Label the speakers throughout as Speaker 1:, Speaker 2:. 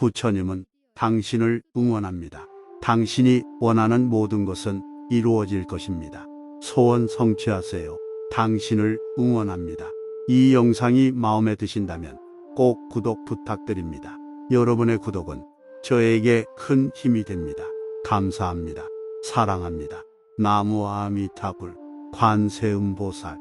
Speaker 1: 부처님은 당신을 응원합니다. 당신이 원하는 모든 것은 이루어질 것입니다. 소원 성취하세요. 당신을 응원합니다. 이 영상이 마음에 드신다면 꼭 구독 부탁드립니다. 여러분의 구독은 저에게 큰 힘이 됩니다. 감사합니다. 사랑합니다. 나무 아미타불 관세음보살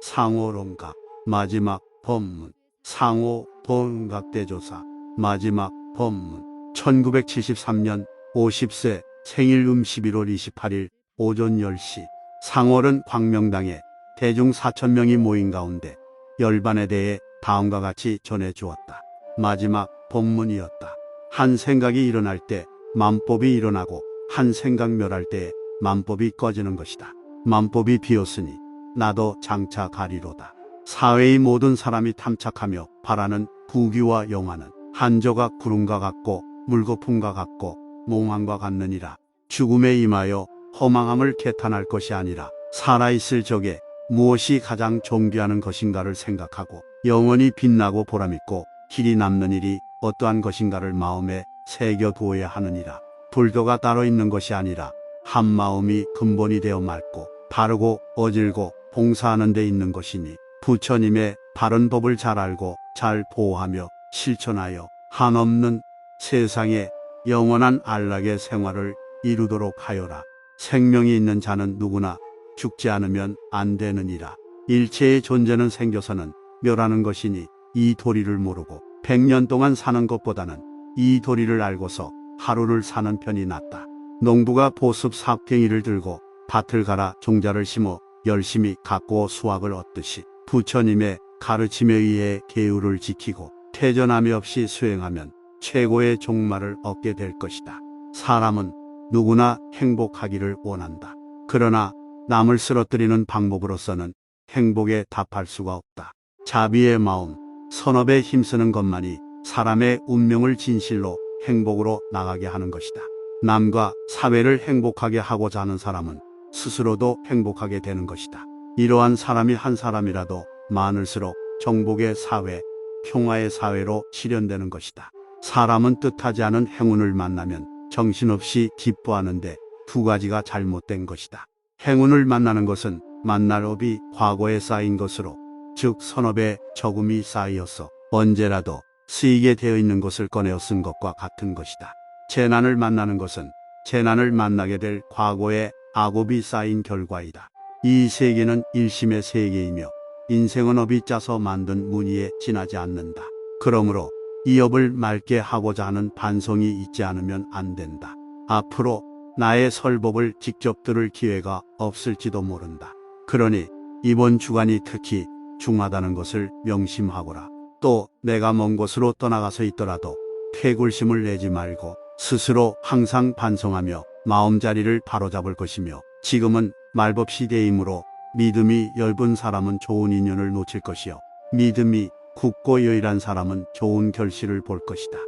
Speaker 1: 상호론각 마지막 법문 상호 본각대조사 마지막 법문 1973년 50세 생일음 11월 28일 오전 10시 상월은 광명당에 대중 4천명이 모인 가운데 열반에 대해 다음과 같이 전해 주었다. 마지막 법문이었다. 한 생각이 일어날 때 만법이 일어나고 한 생각 멸할 때 만법이 꺼지는 것이다. 만법이 비었으니 나도 장차 가리로다. 사회의 모든 사람이 탐착하며 바라는 부귀와 영화는 한조각 구름과 같고 물거품과 같고 몽환과 같느니라. 죽음에 임하여 허망함을 개탄할 것이 아니라 살아있을 적에 무엇이 가장 존귀하는 것인가를 생각하고 영원히 빛나고 보람있고 길이 남는 일이 어떠한 것인가를 마음에 새겨두어야 하느니라. 불교가 따로 있는 것이 아니라 한 마음이 근본이 되어 맑고 바르고 어질고 봉사하는 데 있는 것이니 부처님의 바른 법을 잘 알고 잘 보호하며 실천하여 한없는 세상에 영원한 안락의 생활을 이루도록 하여라. 생명이 있는 자는 누구나 죽지 않으면 안 되느니라. 일체의 존재는 생겨서는 멸하는 것이니 이 도리를 모르고 백년 동안 사는 것보다는 이 도리를 알고서 하루를 사는 편이 낫다. 농부가 보습 삽갱이를 들고 밭을 갈아 종자를 심어 열심히 가꾸어 수확을 얻듯이 부처님의 가르침에 의해 계율을 지키고 퇴전함이 없이 수행하면 최고의 종말을 얻게 될 것이다. 사람은 누구나 행복하기를 원한다. 그러나 남을 쓰러뜨리는 방법으로서는 행복에 답할 수가 없다. 자비의 마음, 선업에 힘쓰는 것만이 사람의 운명을 진실로 행복으로 나가게 하는 것이다. 남과 사회를 행복하게 하고자 하는 사람은 스스로도 행복하게 되는 것이다. 이러한 사람이 한 사람이라도 많을수록 정복의 사회, 평화의 사회로 실현되는 것이다. 사람은 뜻하지 않은 행운을 만나면 정신없이 기뻐하는데 두 가지가 잘못된 것이다. 행운을 만나는 것은 만날 업이 과거에 쌓인 것으로 즉 선업에 적음이 쌓이어서 언제라도 쓰이게 되어 있는 것을 꺼내어 쓴 것과 같은 것이다. 재난을 만나는 것은 재난을 만나게 될 과거의 악업이 쌓인 결과이다. 이 세계는 일심의 세계이며 인생은 업이 짜서 만든 무늬에 지나지 않는다. 그러므로 이 업을 맑게 하고자 하는 반성이 있지 않으면 안 된다. 앞으로 나의 설법을 직접 들을 기회가 없을지도 모른다. 그러니 이번 주간이 특히 중하다는 것을 명심하거라. 또 내가 먼 곳으로 떠나가서 있더라도 퇴굴심을 내지 말고 스스로 항상 반성하며 마음자리를 바로잡을 것이며 지금은 말법 시대이므로 믿음이 엷은 사람은 좋은 인연을 놓칠 것이요 믿음이 굳고 여일한 사람은 좋은 결실을 볼 것이다.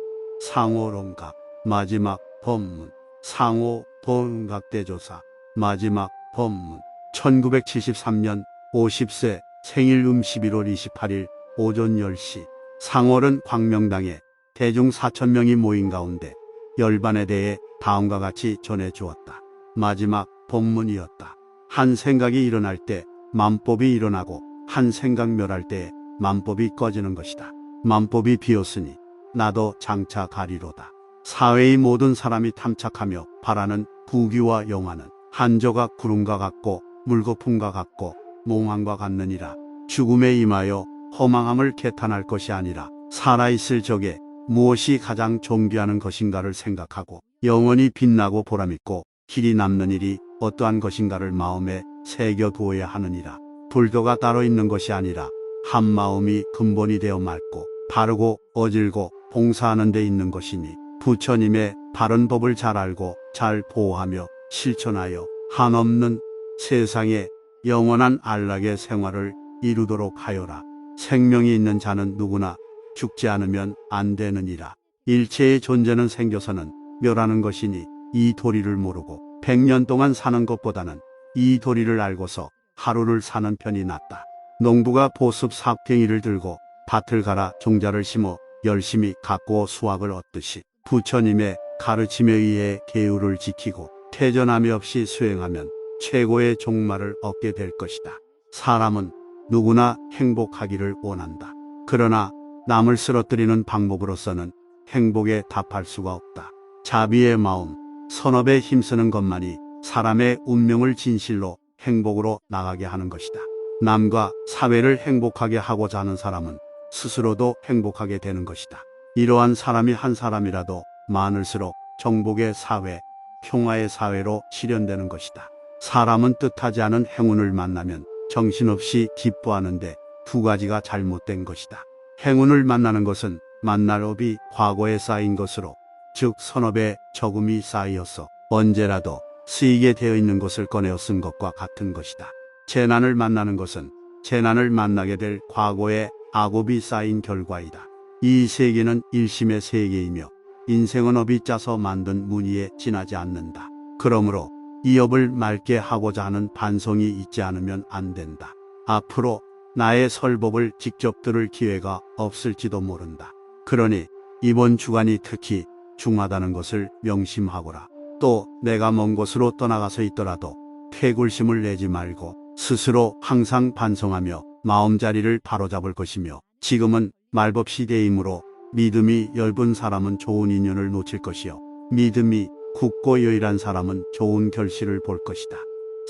Speaker 1: 상호론각 마지막 법문 상호 본각대조사 마지막 법문 1973년 50세 생일음 11월 28일 오전 10시 상월은 광명당에 대중 4천명이 모인 가운데 열반에 대해 다음과 같이 전해 주었다. 마지막 법문이었다. 한 생각이 일어날 때 만법이 일어나고 한 생각 멸할 때 만법이 꺼지는 것이다. 만법이 비었으니 나도 장차 가리로다. 사회의 모든 사람이 탐착하며 바라는 부귀와 영화는 한 조각 구름과 같고 물거품과 같고 몽환과 같느니라. 죽음에 임하여 허망함을 개탄할 것이 아니라 살아있을 적에 무엇이 가장 존귀하는 것인가를 생각하고 영원히 빛나고 보람있고 길이 남는 일이 어떠한 것인가를 마음에 새겨두어야 하느니라. 불교가 따로 있는 것이 아니라 한 마음이 근본이 되어 맑고 바르고 어질고 봉사하는 데 있는 것이니 부처님의 바른 법을 잘 알고 잘 보호하며 실천하여 한없는 세상에 영원한 안락의 생활을 이루도록 하여라. 생명이 있는 자는 누구나 죽지 않으면 안 되느니라. 일체의 존재는 생겨서는 멸하는 것이니 이 도리를 모르고 백년 동안 사는 것보다는 이 도리를 알고서 하루를 사는 편이 낫다. 농부가 보습 삽갱이를 들고 밭을 갈아 종자를 심어 열심히 가꾸어 수확을 얻듯이 부처님의 가르침에 의해 계율을 지키고 퇴전함이 없이 수행하면 최고의 종말을 얻게 될 것이다. 사람은 누구나 행복하기를 원한다. 그러나 남을 쓰러뜨리는 방법으로서는 행복에 답할 수가 없다. 자비의 마음, 선업에 힘쓰는 것만이 사람의 운명을 진실로 행복으로 나가게 하는 것이다. 남과 사회를 행복하게 하고자 하는 사람은 스스로도 행복하게 되는 것이다. 이러한 사람이 한 사람이라도 많을수록 정복의 사회, 평화의 사회로 실현되는 것이다. 사람은 뜻하지 않은 행운을 만나면 정신없이 기뻐하는데 두 가지가 잘못된 것이다. 행운을 만나는 것은 만날 업이 과거에 쌓인 것으로 즉 선업에 적음이 쌓이었어 언제라도 쓰이게 되어 있는 것을 꺼내어 쓴 것과 같은 것이다. 재난을 만나는 것은 재난을 만나게 될 과거의 악업이 쌓인 결과이다. 이 세계는 일심의 세계이며 인생은 업이 짜서 만든 무늬에 지나지 않는다. 그러므로 이 업을 맑게 하고자 하는 반성이 있지 않으면 안 된다. 앞으로 나의 설법을 직접 들을 기회가 없을지도 모른다. 그러니 이번 주간이 특히 중하다는 것을 명심하거라. 또 내가 먼 곳으로 떠나가서 있더라도 퇴굴심을 내지 말고 스스로 항상 반성하며 마음 자리를 바로잡을 것이며 지금은 말법 시대이므로 믿음이 엷은 사람은 좋은 인연을 놓칠 것이요 믿음이 굳고 여일한 사람은 좋은 결실을 볼 것이다.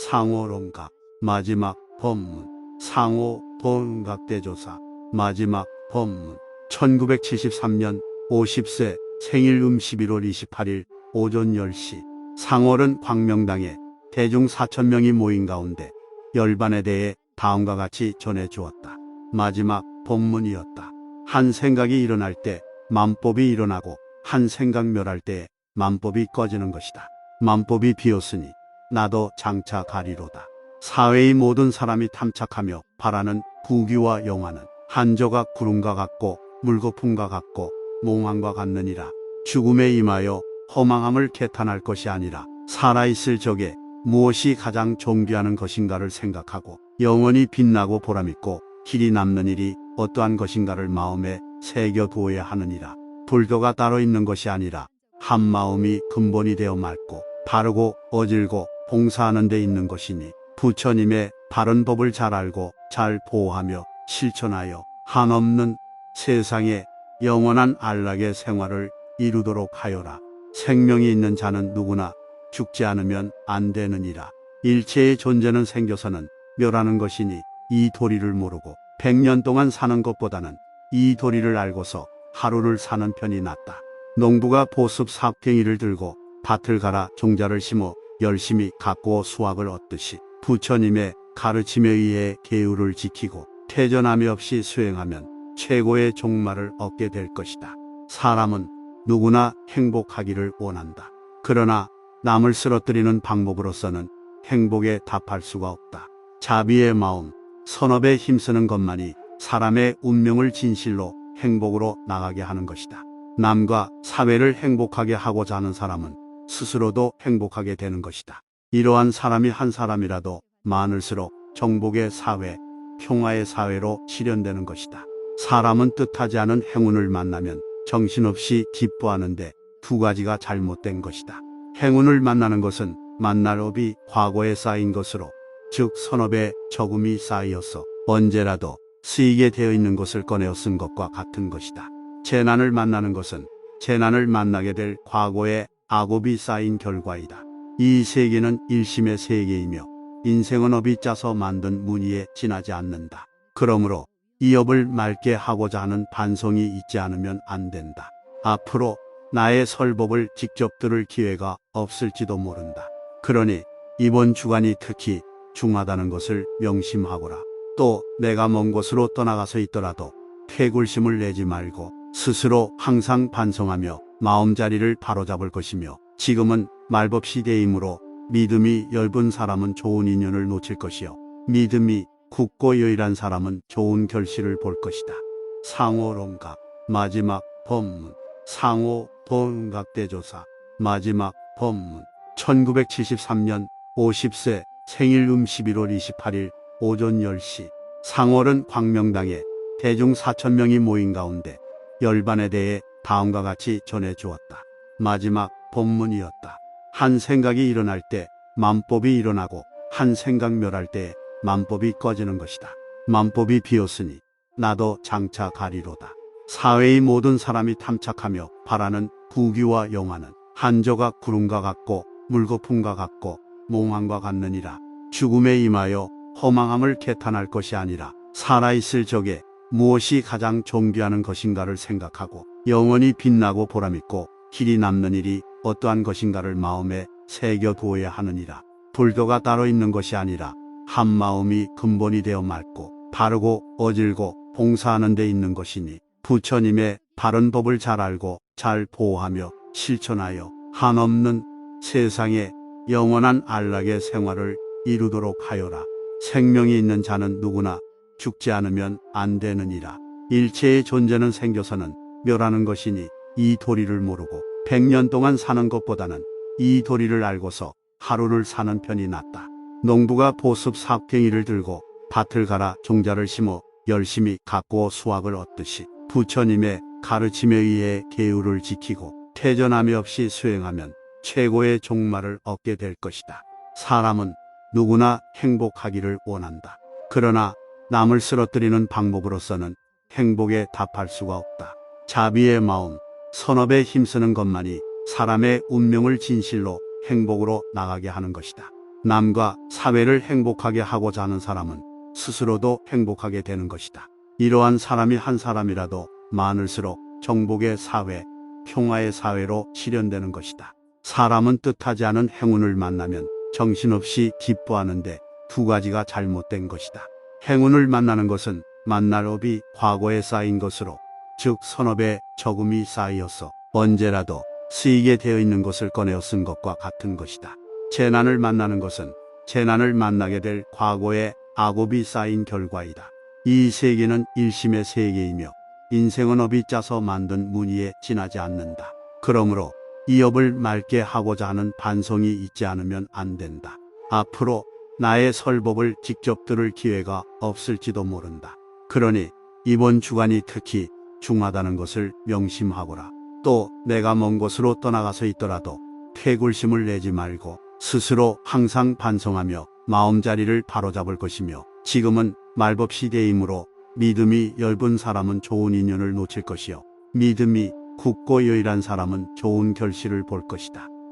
Speaker 1: 상호론각 마지막 법문 상호 본각대조사 마지막 법문 1973년 50세 생일음 11월 28일 오전 10시 상월은 광명당에 대중 4천명이 모인 가운데 열반에 대해 다음과 같이 전해 주었다. 마지막 법문이었다. 한 생각이 일어날 때 만법이 일어나고 한 생각 멸할 때 만법이 꺼지는 것이다. 만법이 비었으니 나도 장차 가리로다. 사회의 모든 사람이 탐착하며 바라는 부귀와 영화는 한 조각 구름과 같고 물거품과 같고 몽환과 같느니라. 죽음에 임하여 허망함을 개탄할 것이 아니라 살아있을 적에 무엇이 가장 존귀하는 것인가를 생각하고 영원히 빛나고 보람있고 길이 남는 일이 어떠한 것인가를 마음에 새겨 두어야 하느니라. 불교가 따로 있는 것이 아니라 한 마음이 근본이 되어 맑고 바르고 어질고 봉사하는 데 있는 것이니 부처님의 바른 법을 잘 알고 잘 보호하며 실천하여 한없는 세상에 영원한 안락의 생활을 이루도록 하여라. 생명이 있는 자는 누구나 죽지 않으면 안 되느니라. 일체의 존재는 생겨서는 멸하는 것이니 이 도리를 모르고 백년 동안 사는 것보다는 이 도리를 알고서 하루를 사는 편이 낫다. 농부가 보습 삽갱이를 들고 밭을 갈아 종자를 심어 열심히 가꾸어 수확을 얻듯이 부처님의 가르침에 의해 계율을 지키고 퇴전함이 없이 수행하면 최고의 종말을 얻게 될 것이다. 사람은 누구나 행복하기를 원한다. 그러나 남을 쓰러뜨리는 방법으로서는 행복에 답할 수가 없다. 자비의 마음, 선업에 힘쓰는 것만이 사람의 운명을 진실로 행복으로 나가게 하는 것이다. 남과 사회를 행복하게 하고자 하는 사람은 스스로도 행복하게 되는 것이다. 이러한 사람이 한 사람이라도 많을수록 정복의 사회, 평화의 사회로 실현되는 것이다. 사람은 뜻하지 않은 행운을 만나면 정신없이 기뻐하는데 두 가지가 잘못된 것이다. 행운을 만나는 것은 만날 업이 과거에 쌓인 것으로 즉 선업에 적음이 쌓이었어 언제라도 쓰이게 되어 있는 것을 꺼내어 쓴 것과 같은 것이다. 재난을 만나는 것은 재난을 만나게 될 과거의 악업이 쌓인 결과이다. 이 세계는 일심의 세계이며 인생은 업이 짜서 만든 무늬에 지나지 않는다. 그러므로 이 업을 맑게 하고자 하는 반성이 있지 않으면 안 된다. 앞으로 나의 설법을 직접 들을 기회가 없을지도 모른다. 그러니 이번 주간이 특히 중하다는 것을 명심하거라. 또 내가 먼 곳으로 떠나가서 있더라도 퇴굴심을 내지 말고 스스로 항상 반성하며 마음자리를 바로잡을 것이며 지금은 말법 시대이므로 믿음이 엷은 사람은 좋은 인연을 놓칠 것이요 믿음이 굳고 여일한 사람은 좋은 결실을 볼 것이다. 상호론각 마지막 법문 상호 본각대조사 마지막 법문 1973년 50세 생일음 11월 28일 오전 10시 상월은 광명당에 대중 4천명이 모인 가운데 열반에 대해 다음과 같이 전해 주었다. 마지막 본문이었다. 한 생각이 일어날 때 만법이 일어나고 한 생각 멸할 때 만법이 꺼지는 것이다. 만법이 비었으니 나도 장차 가리로다. 사회의 모든 사람이 탐착하며 바라는 부귀와 영화는 한저가 구름과 같고 물거품과 같고 몽환과 같느니라. 죽음에 임하여 허망함을 개탄할 것이 아니라 살아있을 적에 무엇이 가장 존귀하는 것인가를 생각하고 영원히 빛나고 보람있고 길이 남는 일이 어떠한 것인가를 마음에 새겨두어야 하느니라. 불교가 따로 있는 것이 아니라 한 마음이 근본이 되어 맑고 바르고 어질고 봉사하는 데 있는 것이니 부처님의 바른 법을 잘 알고 잘 보호하며 실천하여 한없는 세상에 영원한 안락의 생활을 이루도록 하여라. 생명이 있는 자는 누구나 죽지 않으면 안 되느니라. 일체의 존재는 생겨서는 멸하는 것이니 이 도리를 모르고 백년 동안 사는 것보다는 이 도리를 알고서 하루를 사는 편이 낫다. 농부가 보습 삽갱이를 들고 밭을 갈아 종자를 심어 열심히 가꾸어 수확을 얻듯이 부처님의 가르침에 의해 계율을 지키고 퇴전함이 없이 수행하면 최고의 종말을 얻게 될 것이다. 사람은 누구나 행복하기를 원한다. 그러나 남을 쓰러뜨리는 방법으로서는 행복에 답할 수가 없다. 자비의 마음, 선업에 힘쓰는 것만이 사람의 운명을 진실로 행복으로 나가게 하는 것이다. 남과 사회를 행복하게 하고자 하는 사람은 스스로도 행복하게 되는 것이다. 이러한 사람이 한 사람이라도 많을수록 정복의 사회, 평화의 사회로 실현되는 것이다. 사람은 뜻하지 않은 행운을 만나면 정신없이 기뻐하는데 두 가지가 잘못된 것이다. 행운을 만나는 것은 만날 업이 과거에 쌓인 것으로 즉 선업에 적음이 쌓이어서 언제라도 쓰이게 되어 있는 것을 꺼내어 쓴 것과 같은 것이다. 재난을 만나는 것은 재난을 만나게 될 과거의 악업이 쌓인 결과이다. 이 세계는 일심의 세계이며 인생은 업이 짜서 만든 무늬에 지나지 않는다. 그러므로 이 업을 맑게 하고자 하는 반성이 있지 않으면 안 된다. 앞으로 나의 설법을 직접 들을 기회가 없을지도 모른다. 그러니 이번 주간이 특히 중하다는 것을 명심하거라. 또 내가 먼 곳으로 떠나가서 있더라도 퇴굴심을 내지 말고 스스로 항상 반성하며 마음자리를 바로잡을 것이며 지금은 말법 시대이므로 믿음이 엷은 사람은 좋은 인연을 놓칠 것이요 믿음이 굳고 여일한 사람은 좋은 결실을 볼 것이다.